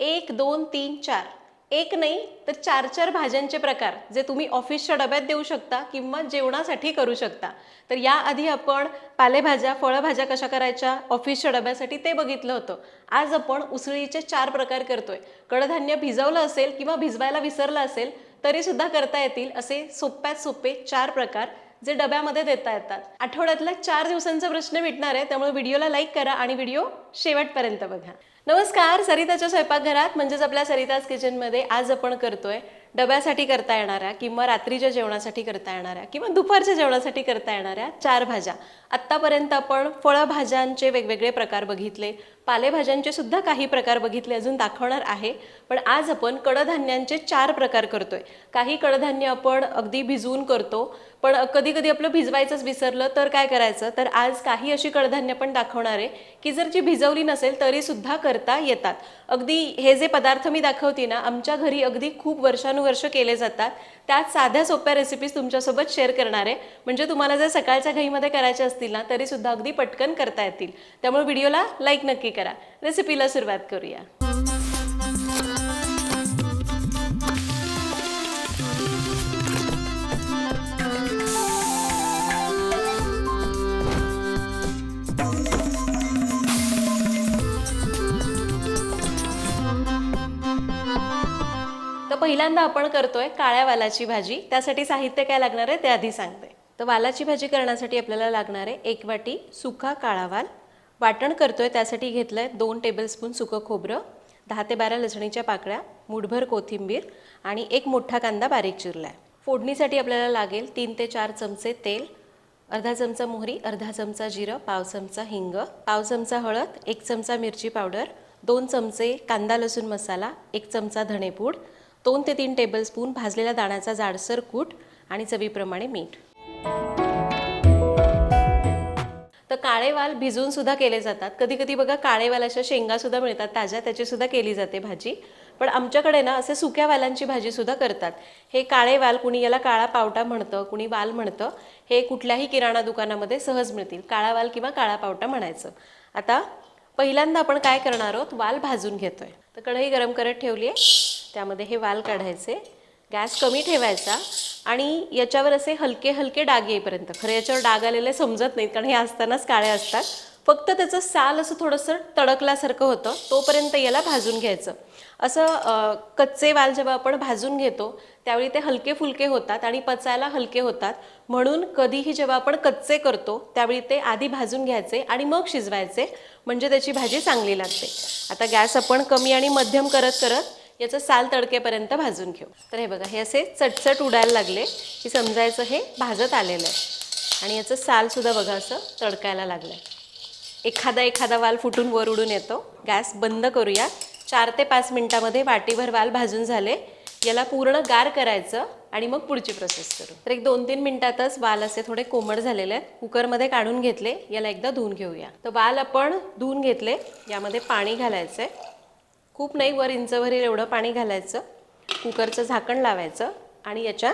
एक दोन तीन चार. एक नाही तर चार चार भाज्यांचे प्रकार जे तुम्ही ऑफिसच्या डब्यात देऊ शकता किंवा जेवणासाठी करू शकता. तर याआधी आपण पालेभाज्या फळभाज्या कशा करायच्या ऑफिसच्या डब्यासाठी ते बघितलं होतं. आज आपण उसळीचे चार प्रकार करतोय. कडधान्य भिजवलं असेल किंवा भिजवायला विसरलं असेल तरीसुद्धा करता येतील असे सोप्यात सोपे चार प्रकार जे डब्यामध्ये देता येतात. आठवड्यातल्या चार दिवसांचा प्रश्न मिटणार आहे त्यामुळे व्हिडिओला लाईक करा आणि व्हिडिओ शेवटपर्यंत बघा. नमस्कार सरिताच्या स्वयंपाकघरात म्हणजेच आपल्या सरिताज किचनमध्ये आज आपण करतोय डब्यासाठी करता येणाऱ्या किंवा रात्रीच्या जेवणासाठी करता येणाऱ्या किंवा दुपारच्या जेवणासाठी करता येणाऱ्या चार भाज्या. आत्तापर्यंत आपण फळभाज्यांचे वेगवेगळे प्रकार बघितले पालेभाज्यांचे सुद्धा काही प्रकार बघितले अजून दाखवणार आहे. पण आज आपण कडधान्यांचे चार प्रकार करतोय. काही कडधान्य आपण अगदी भिजवून करतो पण कधी कधी आपलं भिजवायचंच विसरलं तर काय करायचं? तर आज काही अशी कडधान्य पण दाखवणार आहे की जर जी भिजवली नसेल तरी सुद्धा करता येतात. अगदी हे जे पदार्थ मी दाखवते ना आमच्या घरी अगदी खूप वर्षानुवर्ष केले जातात. त्यात साध्या सोप्या रेसिपीज तुमच्यासोबत शेअर करणार आहे. म्हणजे तुम्हाला जर सकाळच्या घाईमध्ये करायच्या असतील ना तरी सुद्धा अगदी पटकन करता येतील. त्यामुळे व्हिडिओला लाईक नक्की करा. रेसिपीला सुरुवात करूया. तर पहिल्यांदा आपण करतोय काळ्या वालाची भाजी. त्यासाठी साहित्य काय लागणार आहे? ते आधी सांगते. तर वालाची भाजी करण्यासाठी आपल्याला लागणार आहे एक वाटी सुका काळा वाल. वाटण करतोय त्यासाठी घेतलंय दोन टेबलस्पून सुकं खोबरं दहा ते बारा लसणीच्या पाकळ्या मुठभर कोथिंबीर आणि एक मोठा कांदा बारीक चिरलाय. फोडणीसाठी आपल्याला लागेल तीन ते चार चमचे तेल अर्धा चमचा मोहरी अर्धा चमचा जिरं पाव चमचा हिंग पाव चमचा हळद एक चमचा मिरची पावडर दोन चमचे कांदा लसूण मसाला एक चमचा धणेपूड दोन ते तीन टेबलस्पून भाजलेला दाण्याचा जाडसर कूट आणि चवीप्रमाणे मीठ. काळे वाल भिजून सुद्धा केले जातात. कधी कधी बघा काळे अशा शेंगा सुद्धा मिळतात. ताज्या त्याची सुद्धा केली जाते भाजी. पण आमच्याकडे ना असे सुक्या वालांची भाजी सुद्धा करतात. हे काळे वाल कुणी याला काळा पावटा म्हणतं कुणी वाल म्हणतं हे कुठल्याही किराणा दुकानामध्ये सहज मिळतील. काळा वाल किंवा काळा पावटा म्हणायचं. आता पहिल्यांदा आपण काय करणार आहोत? वाल भाजून घेतोय. तर कढई गरम करत ठेवली आहे. त्यामध्ये हे वाल काढायचे. गॅस कमी ठेवायचा आणि याच्यावर असे हलके हलके डाग येईपर्यंत. खरं याच्यावर डाग आलेले समजत नाहीत कारण हे असतानाच काळे असतात. फक्त त्याचं साल असं थोडंसं तडकल्यासारखं होतं तोपर्यंत याला भाजून घ्यायचं. असं कच्चे वाल जेव्हा आपण भाजून घेतो त्यावेळी ते हलके फुलके होतात आणि पचायला हलके होतात. म्हणून कधीही जेव्हा आपण कच्चे करतो त्यावेळी ते आधी भाजून घ्यायचे आणि मग शिजवायचे म्हणजे त्याची भाजी चांगली लागते. आता गॅस आपण कमी आणि मध्यम करत करत याचं साल तडकेपर्यंत भाजून घेऊ. तर हे बघा हे असे चटचट उडायला लागले. की समजायचं हे भाजत आलेलं आहे. आणि याचं सालसुद्धा बघा असं तडकायला लागलं आहे एखादा एखादा वाल फुटून वर उडून येतो. गॅस बंद करूया. चार ते पाच मिनटामध्ये वाटीभर वाल भाजून झाले. याला पूर्ण गार करायचं आणि मग पुढची प्रोसेस करू. तर एक दोन तीन मिनिटातच वाल असे थोडे कोमट झालेले आहेत. कुकरमध्ये काढून घेतले. याला एकदा धुवून घेऊया. तर वाल आपण धुवून घेतले. यामध्ये पाणी घालायचं आहे खूप नाही वर इंचभरील एवढं पाणी घालायचं. कुकरचं झाकण लावायचं आणि याच्या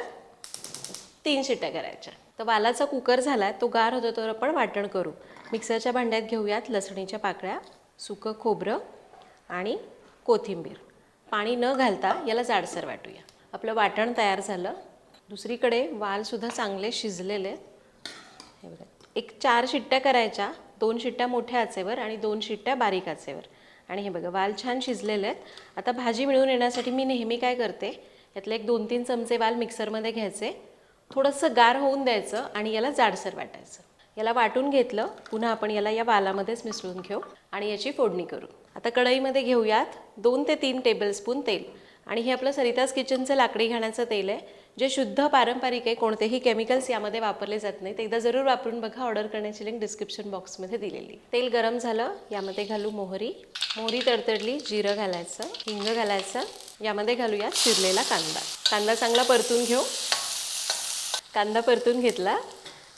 तीन शिट्ट्या करायच्या. तर वालाचा कुकर झाला तो गार होतो तर आपण वाटण करू. मिक्सरच्या भांड्यात घेऊयात लसणीच्या पाकळ्या सुकं खोबरं आणि कोथिंबीर. पाणी न घालता याला जाडसर वाटूया. आपलं वाटण तयार झालं. दुसरीकडे वालसुद्धा चांगले शिजलेले. हे बघा एक चार शिट्ट्या करायच्या. दोन शिट्ट्या मोठ्या आचेवर आणि दोन शिट्ट्या बारीक आचेवर. आणि हे बघा वाल छान शिजलेले आहेत. आता भाजी मिळून येण्यासाठी मी नेहमी काय करते यातले एक दोन तीन चमचे वाल मिक्सरमध्ये घ्यायचे. थोडंसं गार होऊन द्यायचं आणि याला जाडसर वाटायचं. याला वाटून घेतलं पुन्हा आपण याला या वालामध्येच मिसळून घेऊ आणि याची फोडणी करू. आता कढईमध्ये घेऊयात दोन ते तीन टेबलस्पून तेल. आणि हे आपलं सरिताज किचनचं लाकडी घाण्याचं तेल आहे. जे शुद्ध पारंपरिक आहे कोणतेही केमिकल्स यामध्ये वापरले जात नाहीत. एकदा जरूर वापरून बघा ऑर्डर करण्याची लिंक डिस्क्रिप्शन बॉक्समध्ये दिलेली तेल गरम झालं यामध्ये घालू मोहरी. मोहरी तडतडली जिरं घालायचं हिंग घालायचं. यामध्ये घालूया चिरलेला कांदा. कांदा चांगला परतून घेऊ. कांदा परतून घेतला.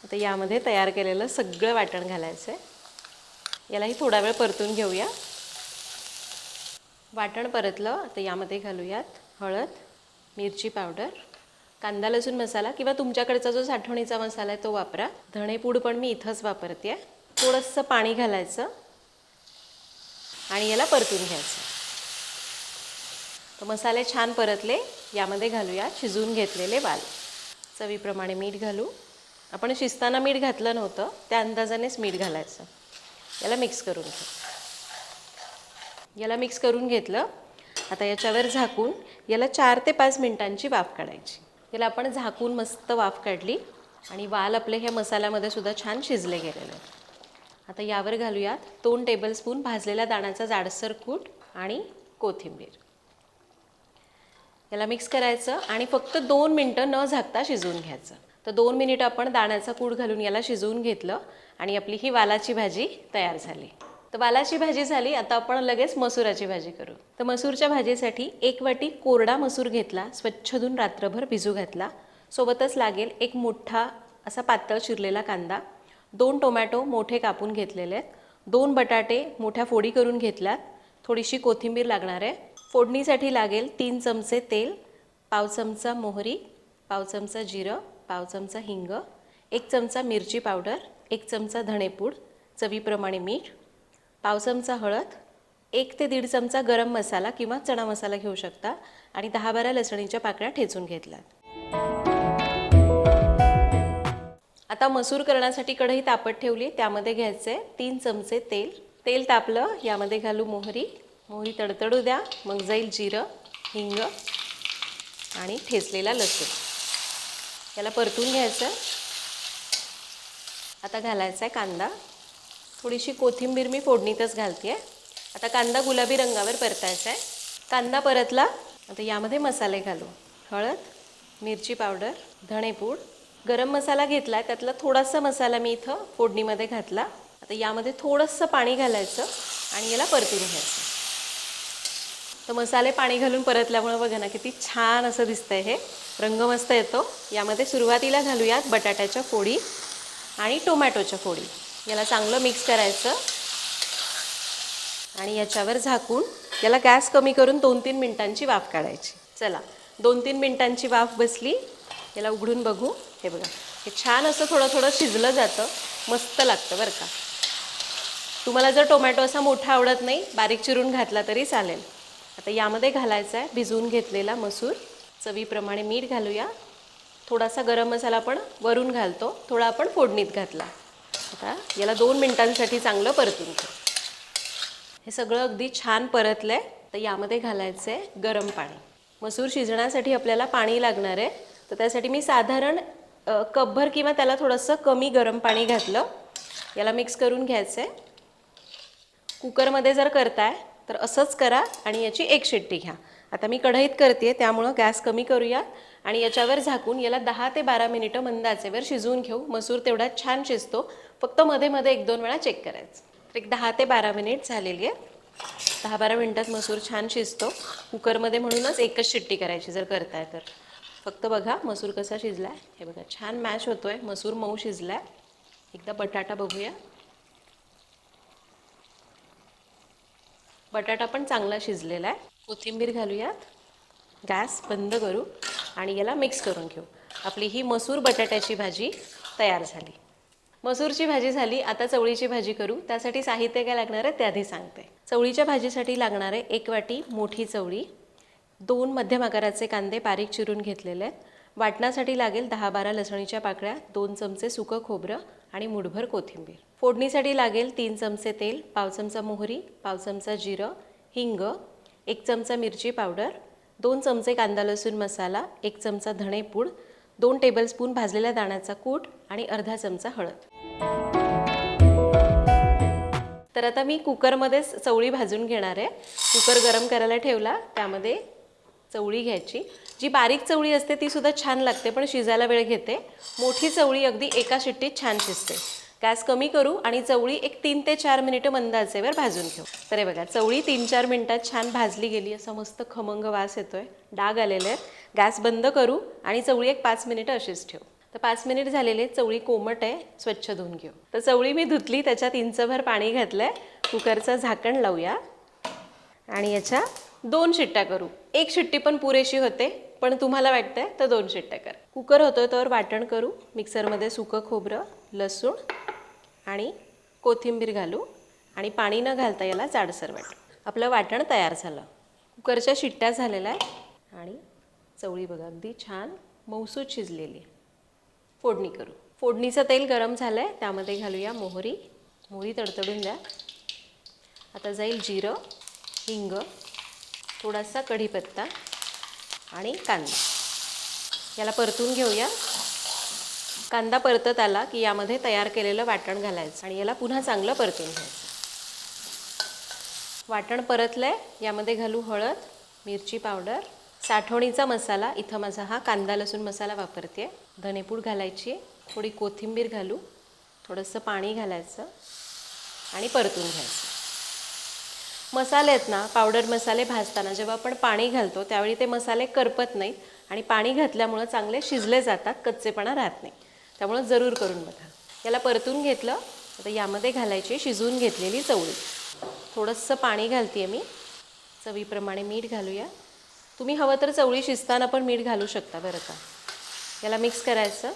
आता यामध्ये तयार केलेलं सगळं वाटण घालायचं आहे यालाही थोडा वेळ परतून घेऊया. वाटण परतलं आता यामध्ये घालूयात हळद मिरची पावडर. कांदा लसूण मसाला किंवा तुमच्याकडचा जो साठवणीचा मसाला आहे तो वापरा. धणेपूड पण मी इथंच वापरते. थोडंसं पाणी घालायचं आणि याला परतून घ्यायचं. तर मसाले छान परतले यामध्ये घालूया शिजवून घेतलेले वाल. चवीप्रमाणे मीठ घालू. आपण शिजताना मीठ घातलं नव्हतं त्या अंदाजानेच मीठ घालायचं. याला मिक्स करून घेऊ याला मिक्स करून घेतलं आता याच्यावर झाकून याला चार ते पाच मिनिटांची वाफ काढायची. याला आपण झाकून मस्त वाफ काढली आणि वाल आपले ह्या मसाल्यामध्ये सुद्धा छान शिजले गेलेले आता यावर घालूयात दोन टेबलस्पून भाजलेल्या दाण्याचा जाडसर कूट आणि कोथिंबीर. याला मिक्स करायचं आणि फक्त दोन मिनटं न झाकता शिजवून घ्यायचं. तर दोन मिनिट आपण दाण्याचा कूट घालून याला शिजवून घेतलं आणि आपली ही वालाची भाजी तयार झाली. तर वालाची भाजी झाली आता आपण लगेच मसुराची भाजी करू. तर मसूरच्या भाजीसाठी एक वाटी कोरडा मसूर घेतला स्वच्छ धुवून रात्रभर भिजू घातला. सोबतच लागेल एक मोठा असा पातळ चिरलेला कांदा. दोन टोमॅटो मोठे कापून घेतलेले आहेत. दोन बटाटे मोठ्या फोडी करून घेतल्यात. थोडीशी कोथिंबीर लागणार आहे. फोडणीसाठी लागेल तीन चमचे तेल पाव चमचा मोहरी पाव चमचा जिरं पाव चमचा हिंग एक चमचा मिरची पावडर एक चमचा धणेपूड चवीप्रमाणे मीठ पाव चमचा हळद एक ते दीड चमचा गरम मसाला किंवा चणा मसाला घेऊ शकता आणि दहा बारा लसणीच्या पाकळ्या ठेचून घेतल्यात आता मसूर करण्यासाठी कढई तापत ठेवली त्यामध्ये घ्यायचे तीन चमचे तेल. तेल तापलं यामध्ये घालू मोहरी. मोहरी तडतडू द्या मग जाईल जिरं हिंग आणि ठेचलेला लसूण. याला परतून घ्यायचं. आता घालायचा आहे कांदा. थोडीशी कोथिंबीर मी फोडणीतच घालते आता कांदा गुलाबी रंगावर परतायचा आहे कांदा परतला आता यामध्ये मसाले घालू. हळद मिरची पावडर धणेपूड. गरम मसाला घेतला आहे त्यातला थोडासा मसाला मी इथं फोडणीमध्ये घातला. आता यामध्ये थोडंसं पाणी घालायचं आणि याला परतून घ्यायचं. तर मसाले पाणी घालून परतल्यामुळे बघा ना किती छान असं दिसतंय हे. रंग मस्त येतो. यामध्ये सुरुवातीला घालूयात बटाट्याच्या फोडी आणि टोमॅटोच्या फोडी. याला चांगलं मिक्स करायचं. आणि याच्यावर झाकून याला गॅस कमी करून दोन तीन मिनटांची वाफ काढायची. चला दोन तीन मिनटांची वाफ बसली याला उघडून बघू. हे बघा हे छान असं थोडं थोडं शिजलं जातं. मस्त लागतं बरं का. तुम्हाला जर टोमॅटो असा मोठा आवडत नाही बारीक चिरून घातला तरी चालेल. आता यामध्ये घालायचा आहे भिजवून घेतलेला मसूर. चवीप्रमाणे मीठ घालूया. थोडासा गरम मसाला आपण वरून घालतो. थोडा आपण फोडणीत घातला. आता. याला दोन मिनिटांसाठी चांगलं परतून घेऊ हे सगळं अगदी छान परतलं आहे तर यामध्ये घालायचं आहे गरम पाणी. मसूर शिजण्यासाठी आपल्याला पाणी लागणार आहे. तर त्यासाठी मी साधारण कपभर किंवा त्याला थोडंसं कमी गरम पाणी घातलं. याला मिक्स करून घ्यायचं आहे कुकरमध्ये जर करताय तर असंच करा आणि याची एक शिट्टी घ्या. आता मी कढईत करते त्यामुळं गॅस कमी करूया. आणि याच्यावर झाकून याला दहा ते बारा मिनिटं मंदाचेवर शिजवून घेऊ. मसूर तेवढा छान शिजतो. फक्त मध्ये मध्ये एक दोन वेळा चेक करायचं. तर एक दहा ते बारा मिनिट झालेली आहे दहा बारा मिनिटात मसूर छान शिजतो. कुकरमध्ये म्हणूनच एकच शिट्टी करायची जर करताय तर. फक्त बघा मसूर कसा शिजला आहे हे बघा छान मॅश होतो आहे मसूर मऊ शिजला आहे एकदा बटाटा बघूया. बटाटा पण चांगला शिजलेला आहे. कोथिंबीर घालूयात. गॅस बंद करू आणि याला मिक्स करून घेऊ. आपली ही मसूर बटाट्याची भाजी तयार झाली. मसूरची भाजी झाली आता चवळीची भाजी करू. त्यासाठी साहित्य काय लागणार आहे? ते आधी सांगते. चवळीच्या भाजीसाठी लागणार आहे एक वाटी मोठी चवळी दोन मध्यम आकाराचे कांदे बारीक चिरून घेतलेले आहेत. वाटण्यासाठी लागेल दहा बारा लसणीच्या पाकळ्या दोन चमचे सुकं खोबरं आणि मुठभर कोथिंबीर. फोडणीसाठी लागेल तीन चमचे तेल पाव चमचा मोहरी पाव चमचा जिरं हिंग एक चमचा मिरची पावडर दोन चमचे कांदा लसूण मसाला एक चमचा धणेपूड दोन टेबलस्पून भाजलेल्या दाण्याचा कूट आणि अर्धा चमचा हळद. तर आता मी कुकरमध्येच चवळी भाजून घेणार आहे. कुकर गरम करायला ठेवला त्यामध्ये चवळी घ्यायची. जी बारीक चवळी असते ती सुद्धा छान लागते पण शिजायला वेळ घेते. मोठी चवळी अगदी एका शिट्टीत छान शिजते. गॅस कमी करू आणि चवळी एक तीन ते चार मिनिटं मंद आचेवर भाजून घेऊ. तर हे बघा चवळी तीन चार मिनिटात छान भाजली गेली. असा मस्त खमंग वास येतोय. डाग आलेले आहेत. गॅस बंद करू आणि चवळी एक पाच मिनिटं अशीच ठेवू. तर पाच मिनिट झालेले चवळी कोमट आहे. स्वच्छ धुवून घेऊ. तर चवळी मी धुतली. त्याच्यात इंचभर पाणी घातलं आहे कुकरचं झाकण लावूया. आणि याच्या दोन शिट्ट्या करू. एक शिट्टी पण पुरेशी होते पण तुम्हाला वाटतंय तर दोन शिट्ट्या करा. कुकर होतोय तर वाटण करू. मिक्सरमध्ये सुकं खोबरं. लसूण आणि कोथिंबीर घालू आणि पाणी न घालता याला जाडसर वाटू. आपलं वाटण तयार झालं. कुकरच्या शिट्ट्या झालेल्या आहेत आणि चवळी बघा अगदी छान मौसूद शिजलेली फोडणी करू. फोडणीचं तेल गरम झालं आहे त्यामध्ये घालूया मोहरी. मोहरी तडतडून द्या. आता जाईल जिरं हिंग थोडासा कढीपत्ता आणि कांदा. याला परतून घेऊया. कांदा परतत आला की यामध्ये तयार केलेलं वाटण घालायचं आणि याला पुन्हा चांगलं परतून घ्यायचं. वाटण परतलंय यामध्ये घालू हळद मिरची पावडर साठवणीचा मसाला इथं माझा हा कांदा लसूण मसाला वापरते. धनेपूड घालायची थोडी कोथिंबीर घालू थोडंसं पाणी घालायचं आणि परतून घ्यायचं. मसाले आहेत ना पावडर मसाले भाजताना जेव्हा आपण पाणी घालतो त्यावेळी ते मसाले करपत नाहीत आणि पाणी घातल्यामुळं चांगले शिजले जातात कच्चेपणा राहत नाही. त्यामुळं जरूर करून बघा. याला परतून घेतलं आता यामध्ये घालायची शिजवून घेतलेली चवळी. थोडंसं पाणी घालते मी. चवीप्रमाणे मीठ घालूया. तुम्ही हवं तर चवळी शिजताना पण मीठ घालू शकता बरं का. याला मिक्स करायचं.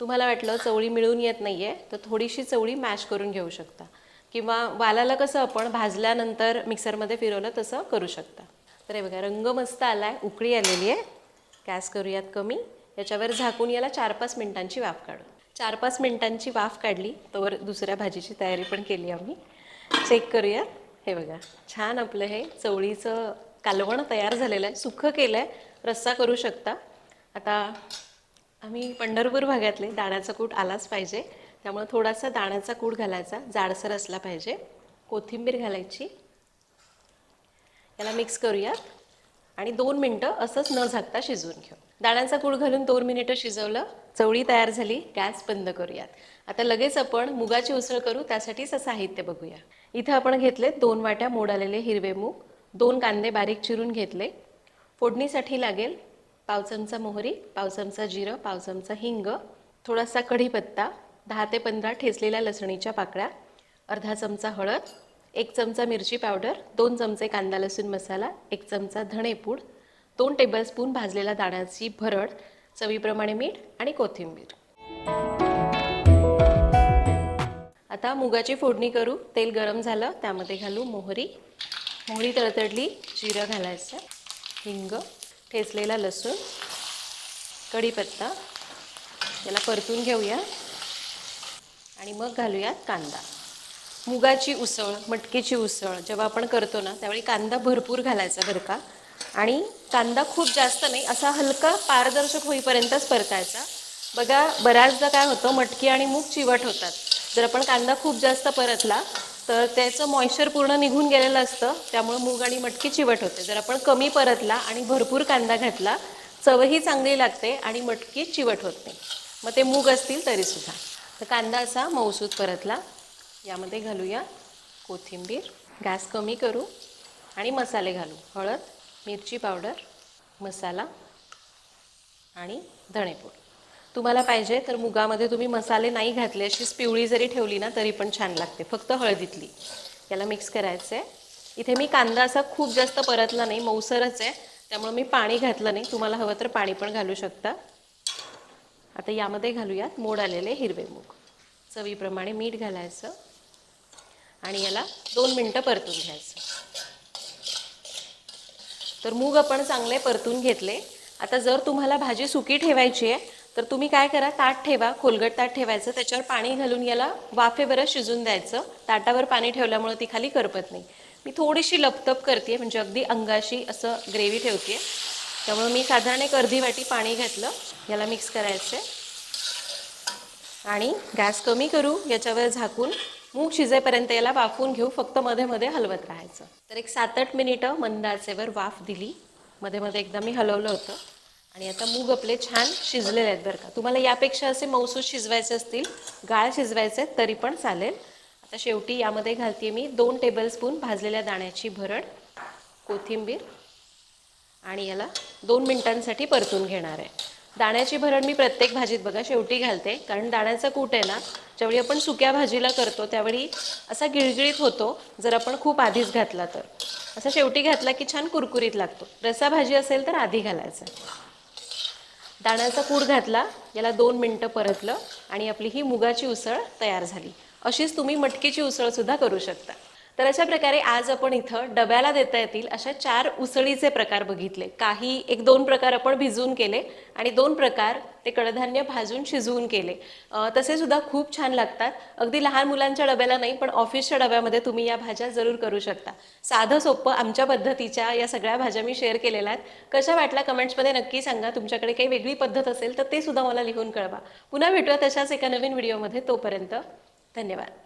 तुम्हाला वाटलं चवळी मिळून येत नाही आहे तर थोडीशी चवळी मॅश करून घेऊ शकता. किंवा वालाला कसं आपण भाजल्यानंतर मिक्सरमध्ये फिरवलं तसं करू शकता. तर हे बघा रंग मस्त आला आहे उकळी आलेली आहे. गॅस करूयात कमी. याच्यावर झाकून याला चार पाच मिनिटांची वाफ काढू चार पाच मिनिटांची वाफ काढली तोवर दुसऱ्या भाजीची तयारी पण केली आम्ही. चेक करूयात हे बघा छान आपलं हे चवळीचं कालवण तयार झालेलं आहे. सुखं केलं आहे रस्सा करू शकता. आता आम्ही पंढरपूर भागातले दाण्याचा कूट आलाच पाहिजे. त्यामुळे थोडासा दाण्याचा कूट घालायचा जाडसर असला पाहिजे. कोथिंबीर घालायची. याला मिक्स करूयात. आणि दोन मिनटं असंच न झाकता शिजवून घेऊ. दाणांचा कूळ घालून दोन मिनिटं शिजवलं चवळी तयार झाली गॅस बंद करूयात. आता लगेच आपण मुगाची उसळ करू त्यासाठीचं साहित्य बघूया. इथं आपण घेतले दोन वाट्या मोड आलेले हिरवे मूग दोन कांदे बारीक चिरून घेतले. फोडणीसाठी लागेल पाव चमचा मोहरी पाव चमचा जिरं पाव चमचा हिंग थोडासा कढीपत्ता दहा ते पंधरा ठेचलेल्या लसणीच्या पाकळ्या अर्धा चमचा हळद एक चमचा मिरची पावडर दोन चमचे कांदा लसूण मसाला एक चमचा धणेपूड दोन टेबलस्पून भाजलेला दाण्याची भरड चवीप्रमाणे मीठ आणि कोथिंबीर. आता मुगाची फोडणी करू. तेल गरम झालं त्यामध्ये घालू मोहरी. मोहरी तळतडली जिरं घालायचं. हिंग ठेचलेला लसूण कढीपत्ता. याला परतून घेऊया. आणि मग घालूयात कांदा. मुगाची उसळ मटकीची उसळ जेव्हा आपण करतो ना त्यावेळी कांदा भरपूर घालायचा बरं का. आणि कांदा खूप जास्त नाही असा हलका पारदर्शक होईपर्यंतच परतायचा. बघा बऱ्याचदा काय होतं मटकी आणि मूग चिवट होतात. जर आपण कांदा खूप जास्त परतला तर त्याचं मॉइश्चर पूर्ण निघून गेलेलं असतं त्यामुळे मूग आणि मटकी चिवट होते. जर आपण कमी परतला आणि भरपूर कांदा घातला चवही चांगली लागते आणि मटकी चिवट होत नाही. मग ते मूग असतील तरीसुद्धा. तर कांदा असा मऊसूद परतला. यामध्ये घालूया कोथिंबीर. गॅस कमी करू आणि मसाले घालू. हळद मिरची पावडर मसाला आणि धणेपूड. तुम्हाला पाहिजे तर मुगामध्ये तुम्ही मसाले नाही घातले अशीच पिवळी जरी ठेवली ना तरी पण छान लागते. फक्त हळदीतली. याला मिक्स करायचं आहे इथे मी कांदा असा खूप जास्त परतला नाही मऊसरच आहे. त्यामुळे मी पाणी घातलं नाही. तुम्हाला हवं तर पाणी पण घालू शकता. आता यामध्ये घालूयात मोड आलेले हिरवे मूग. चवीप्रमाणे मीठ घालायचं. आणि याला दोन मिनटं परतून घ्यायचं. तर मूग आपण चांगले परतून घेतले. आता जर तुम्हाला भाजी सुकी ठेवायची आहे तर तुम्ही काय करा ताट ठेवा खोलगट ताट ठेवायचं त्याच्यावर पाणी घालून याला वाफेवरच शिजून द्यायचं. ताटावर पाणी ठेवल्यामुळे ती खाली करपत नाही. मी थोडीशी लपतप करते म्हणजे अगदी अंगाशी असं ग्रेव्ही ठेवते त्यामुळे मी साधारण एक अर्धी वाटी पाणी घातलं याला मिक्स करायचं आणि गॅस कमी करू याच्यावर झाकून मूग शिजेपर्यंत याला वाफवून घेऊ फक्त मध्ये मध्ये हलवत राहायचं. तर एक सात आठ मिनिटं मंद आचेवर वाफ दिली. मध्ये मध्ये एकदा मी हलवलं होतं. आणि आता मूग आपले छान शिजलेले आहेत बरं का. तुम्हाला यापेक्षा असे मौसूस शिजवायचे असतील गाळ शिजवायचे आहेत तरी पण चालेल. आता शेवटी यामध्ये घालते मी दोन टेबलस्पून भाजलेल्या दाण्याची भरड कोथिंबीर आणि याला दोन मिनिटांसाठी परतून घेणार आहे. दाण्याची भरण मी प्रत्येक भाजीत बघा शेवटी घालते. कारण दाण्याचा कूट आहे ना ज्यावेळी आपण सुक्या भाजीला करतो त्यावेळी असा गिळगिळीत होतो जर आपण खूप आधीच घातला तर. असा शेवटी घातला की छान कुरकुरीत लागतो. रसा भाजी असेल तर आधी घालायचं. दाण्याचा कूट घातला याला दोन मिनटं परतलं आणि आपली ही मुगाची उसळ तयार झाली. अशीच तुम्ही मटकीची उसळसुद्धा करू शकता. तर अशा प्रकारे आज आपण इथं डब्याला देता येतील अशा चार उसळीचे प्रकार बघितले. काही एक दोन प्रकार आपण भिजवून केले आणि दोन प्रकार ते कडधान्य भाजून शिजवून केले. तसे सुद्धा खूप छान लागतात. अगदी लहान मुलांच्या डब्याला नाही पण ऑफिसच्या डब्यामध्ये तुम्ही या भाज्या जरूर करू शकता. साधं सोपं आमच्या पद्धतीच्या या सगळ्या भाज्या मी शेअर केलेल्या आहेत. कशा वाटल्या कमेंट्समध्ये नक्की सांगा. तुमच्याकडे काही वेगळी पद्धत असेल तर ते सुद्धा मला लिहून कळवा. पुन्हा भेटूया तशाच एका नवीन व्हिडिओमध्ये. तोपर्यंत धन्यवाद.